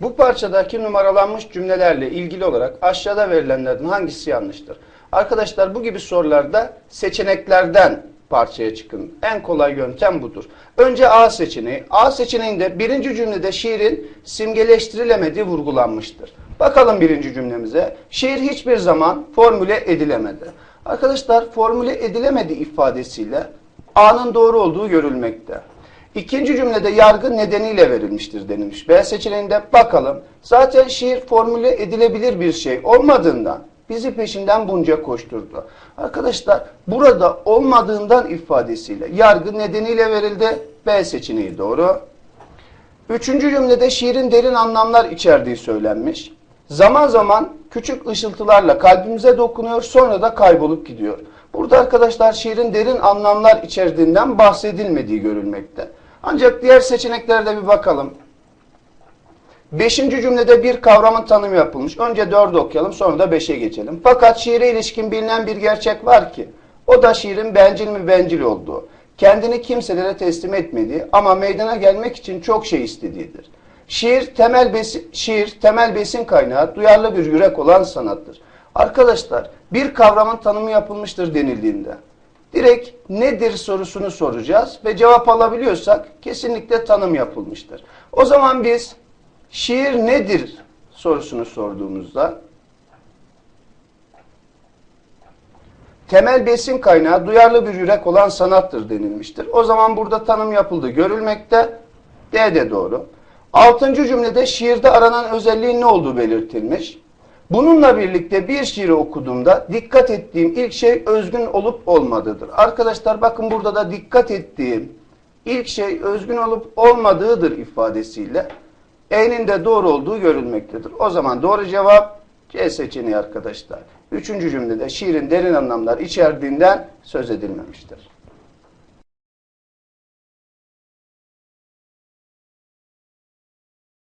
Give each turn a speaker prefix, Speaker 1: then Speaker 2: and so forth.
Speaker 1: Bu parçadaki numaralanmış cümlelerle ilgili olarak aşağıda verilenlerden hangisi yanlıştır? Arkadaşlar bu gibi sorularda seçeneklerden parçaya çıkın. En kolay yöntem budur. Önce A seçeneği. A seçeneğinde birinci cümlede şiirin simgeleştirilemediği vurgulanmıştır. Bakalım birinci cümlemize. Şiir hiçbir zaman formüle edilemedi. Arkadaşlar formüle edilemedi ifadesiyle A'nın doğru olduğu görülmekte. İkinci cümlede yargı nedeniyle verilmiştir denilmiş. B seçeneğinde bakalım. Zaten şiir formüle edilebilir bir şey olmadığından bizi peşinden bunca koşturdu. Arkadaşlar burada olmadığından ifadesiyle yargı nedeniyle verildi. B seçeneği doğru. Üçüncü cümlede şiirin derin anlamlar içerdiği söylenmiş. Zaman zaman küçük ışıltılarla kalbimize dokunuyor sonra da kaybolup gidiyor. Burada arkadaşlar şiirin derin anlamlar içerdiğinden bahsedilmediği görülmekte. Ancak diğer seçeneklerde bir bakalım. Beşinci cümlede bir kavramın tanımı yapılmış. Önce dördü okuyalım sonra da beşe geçelim. Fakat şiire ilişkin bilinen bir gerçek var ki o da şiirin bencil mi bencil olduğu. Kendini kimselere teslim etmediği ama meydana gelmek için çok şey istediğidir. Şiir temel besin, şiir temel besin kaynağı, duyarlı bir yürek olan sanattır. Arkadaşlar bir kavramın tanımı yapılmıştır denildiğinde direkt nedir sorusunu soracağız ve cevap alabiliyorsak kesinlikle tanım yapılmıştır. O zaman biz şiir nedir sorusunu sorduğumuzda temel besin kaynağı duyarlı bir yürek olan sanattır denilmiştir. O zaman burada tanım yapıldı görülmekte. D de doğru. Altıncı cümlede şiirde aranan özelliğin ne olduğu belirtilmiş. Bununla birlikte bir şiiri okuduğumda dikkat ettiğim ilk şey özgün olup olmadığıdır. Arkadaşlar bakın burada da dikkat ettiğim ilk şey özgün olup olmadığıdır ifadesiyle E'nin de doğru olduğu görülmektedir. O zaman doğru cevap C seçeneği arkadaşlar. Üçüncü cümlede şiirin derin anlamlar içerdiğinden söz edilmemiştir.